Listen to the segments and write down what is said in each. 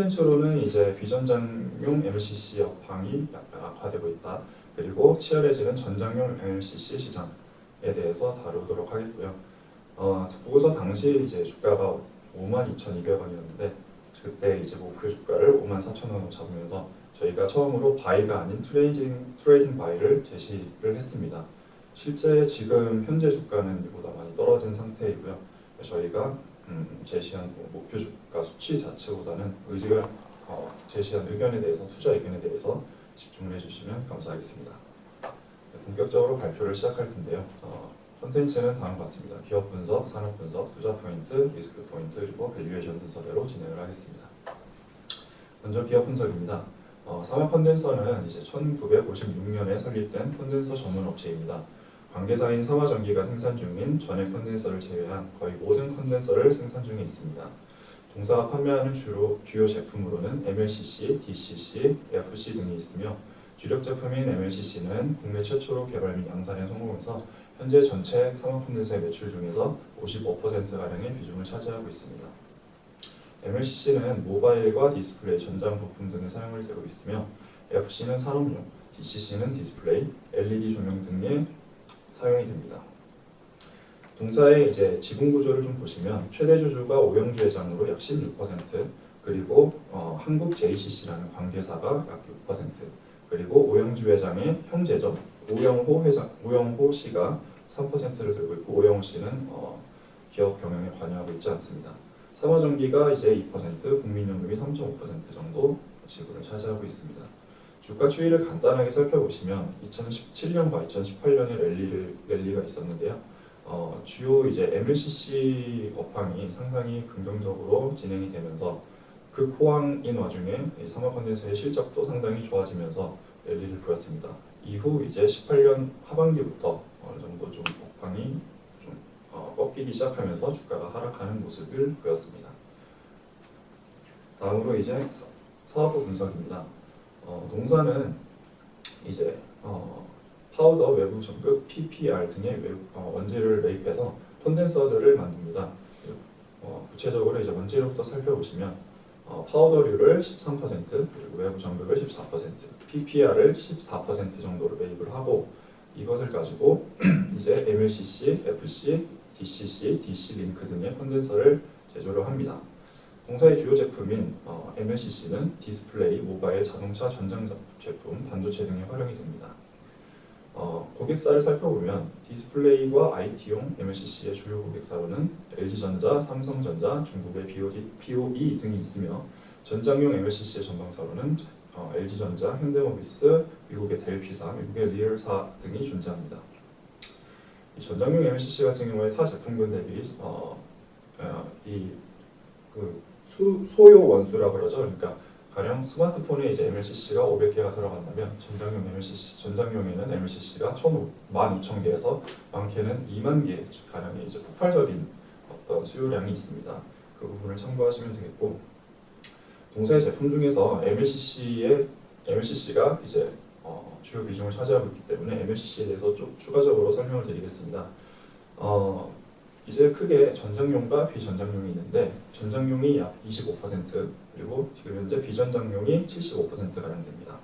컨텐츠로는 이제 비전장용 MLCC 업황이 악화되고 있다. 그리고 치열해지는 전장용 MLCC 시장에 대해서 다루도록 하겠고요. 어, 보고서 당시 이제 주가가 52,200원이었는데 그때 이제 목표 주가를 54,000원으로 잡으면서 저희가 처음으로 바이가 아닌 트레이딩 트레이딩 바이를 제시를 했습니다. 실제 지금 현재 주가는 이보다 많이 떨어진 상태이고요. 저희가 음, 제시한 뭐 목표 주가 수치 자체보다는 의지가 어, 제시한 의견에 대해서 투자 의견에 대해서 집중을 해주시면 감사하겠습니다. 네, 본격적으로 발표를 시작할 텐데요. 어, 컨텐츠는 다음과 같습니다. 기업 분석, 산업 분석, 투자 포인트, 리스크 포인트 그리고 밸류에이션 순서대로 진행을 하겠습니다. 먼저 기업 분석입니다. 어, 사막 컨덴서는 이제 1956년에 설립된 컨덴서 전문 업체입니다. 관계사인 사화전기가 생산 중인 전액 컨덴서를 제외한 거의 모든 컨덴서를 생산 중에 있습니다. 동사가 판매하는 주로 주요 제품으로는 MLCC, DCC, FC 등이 있으며 주력 제품인 MLCC는 국내 최초로 개발 및 양산에 성공해서 현재 전체 사막 컨덴서의 매출 중에서 55%가량의 비중을 차지하고 있습니다. MLCC는 모바일과 디스플레이, 전장 부품 등에 사용을 되고 있으며 FC는 산업용, DCC는 디스플레이, LED 조명 등에 사용이 됩니다. 동사의 이제 지분 구조를 좀 보시면 최대 주주가 오영주 회장으로 약 16% 그리고 어, 한국 JCC라는 관계사가 약 6% 그리고 오영주 회장의 형제죠 오영호 회장 오영호 씨가 3%를 들고 있고 오영호 씨는 어, 기업 경영에 관여하고 있지 않습니다. 삼화전기가 이제 2% 국민연금이 3.5% 정도 지분을 차지하고 있습니다. 주가 추이를 간단하게 살펴보시면 2017년과 2018년에 랠리를, 랠리가 있었는데요. 어, 주요 이제 MLCC 업황이 상당히 긍정적으로 진행이 되면서 그 호황인 와중에 컨덴서의 실적도 상당히 좋아지면서 랠리를 보였습니다. 이후 이제 18년 하반기부터 어느 정도 좀 업황이 좀 어, 꺾이기 시작하면서 주가가 하락하는 모습을 보였습니다. 다음으로 이제 사- 사업부 분석입니다. 어, 농사는 이제 어, 파우더 외부 전극, PPR 등의 외부, 어, 원재료를 매입해서 콘덴서들을 만듭니다. 어, 구체적으로 이제 원재료부터 살펴보시면 어, 파우더류를 13% 그리고 외부 전극을 14%, PPR을 14% 정도로 매입을 하고 이것을 가지고 이제 MLCC, FC, DCC, DC 링크 등의 콘덴서를 제조를 합니다. 동사의 주요 제품인 어, MLCC는 디스플레이, 모바일, 자동차, 전장 제품, 반도체 등에 활용이 됩니다. 어, 고객사를 살펴보면 디스플레이와 IT용 MLCC의 주요 고객사로는 LG전자, 삼성전자, 중국의 BOD, BOE 등이 있으며 전장용 MLCC의 전방사로는 어, LG전자, 현대모비스, 미국의 델피사, 미국의 리얼사 등이 존재합니다. 이 전장용 MLCC 같은 경우에 타 제품군 대비 어, 어, 이그 수, 소요 원수라 그러죠. 그러니까 가령 스마트폰에 이제 MLCC가 500개가 들어간다면 전장용 MLCC 전장용에는 MLCC가 12,000개에서 많게는 2만 개 가량의 이제 폭발적인 어떤 수요량이 있습니다. 그 부분을 참고하시면 되겠고 동사의 제품 중에서 MLCC의 MLCC가 이제 어, 주요 비중을 차지하고 있기 때문에 MLCC에 대해서 좀 추가적으로 설명을 드리겠습니다. 어, 이제 크게 전장용과 비전장용이 있는데 전장용이 약 25% 그리고 지금 현재 비전장용이 75%가량 됩니다.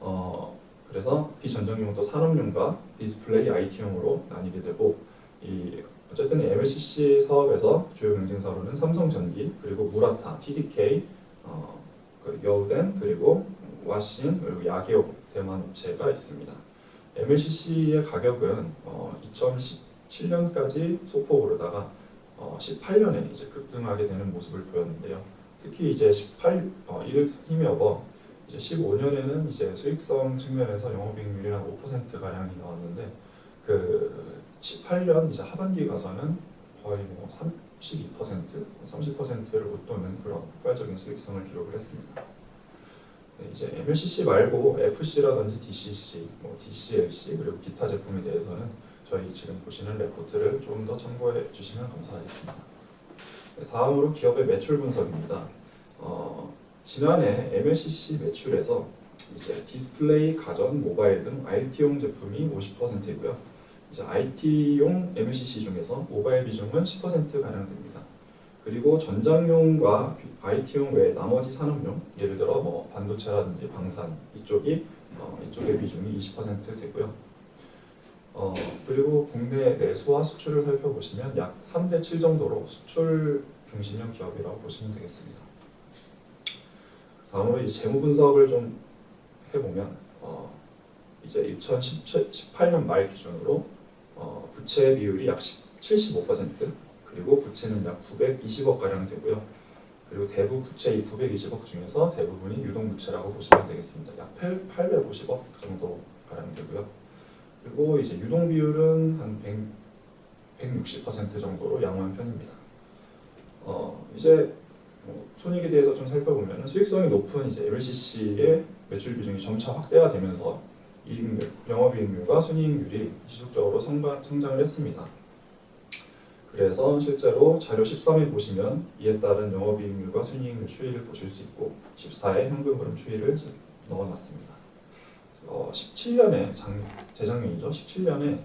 어, 그래서 비전장용도 산업용과 디스플레이 IT용으로 나뉘게 되고 이 어쨌든 MLCC 사업에서 주요 경쟁사로는 삼성전기 그리고 무라타, TDK, 어, 그 여우덴 그리고 와신 그리고 야게오 대만 업체가 있습니다. MLCC의 가격은 어, 2017년까지 소폭 오르다가 어, 18년에 이제 급등하게 되는 모습을 보였는데요. 특히 이제 18 어, 이를 힘입어 이제 15년에는 이제 수익성 측면에서 영업이익률이 한 5% 가량이 나왔는데 그 18년 이제 하반기 가서는 거의 뭐 32%, 30%를 웃도는 그런 폭발적인 수익성을 기록을 했습니다. 네, 이제 MLCC 말고 FC라든지 DCC, 뭐 DCLC 그리고 기타 제품에 대해서는 저희 지금 보시는 레포트를 조금 더 참고해 주시면 감사하겠습니다. 네, 다음으로 기업의 매출 분석입니다. 어, 지난해 MLCC 매출에서 이제 디스플레이, 가전, 모바일 등 IT용 제품이 50%이고요. 이제 IT용 MLCC 중에서 모바일 비중은 10% 가량 됩니다. 그리고 전장용과 IT용 외에 나머지 산업용, 예를 들어 뭐 반도체라든지 방산 이쪽이 어, 이쪽의 비중이 20% 되고요. 어, 그리고 국내 내수와 수출을 살펴보시면 약 3대 7 정도로 수출 중심형 기업이라고 보시면 되겠습니다. 다음으로 이제 재무 분석을 좀 해보면 어, 이제 2018년 말 기준으로 어, 부채 비율이 약 75% 그리고 부채는 약 920억 가량 되고요. 그리고 대부 부채 이 920억 중에서 대부분이 유동 부채라고 보시면 되겠습니다. 약 850억 정도 가량 되고요. 그리고 이제 유동 비율은 한 100, 160% 정도로 양호한 편입니다. 어, 이제 뭐 손익에 대해서 좀 살펴보면 수익성이 높은 이제 MLCC의 매출 비중이 점차 확대가 되면서 이익률, 영업이익률과 순이익률이 지속적으로 성가, 성장을 했습니다. 그래서 실제로 자료 13에 보시면 이에 따른 영업이익률과 순이익률 추이를 보실 수 있고 14에 현금 흐름 추이를 넣어놨습니다. 어, 17년에 장, 재작년이죠. 17년에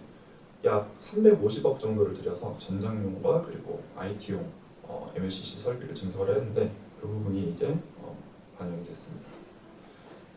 약 350억 정도를 들여서 전장용과 그리고 IT용 어, MLCC 설비를 증설을 했는데 그 부분이 이제 어, 반영이 됐습니다.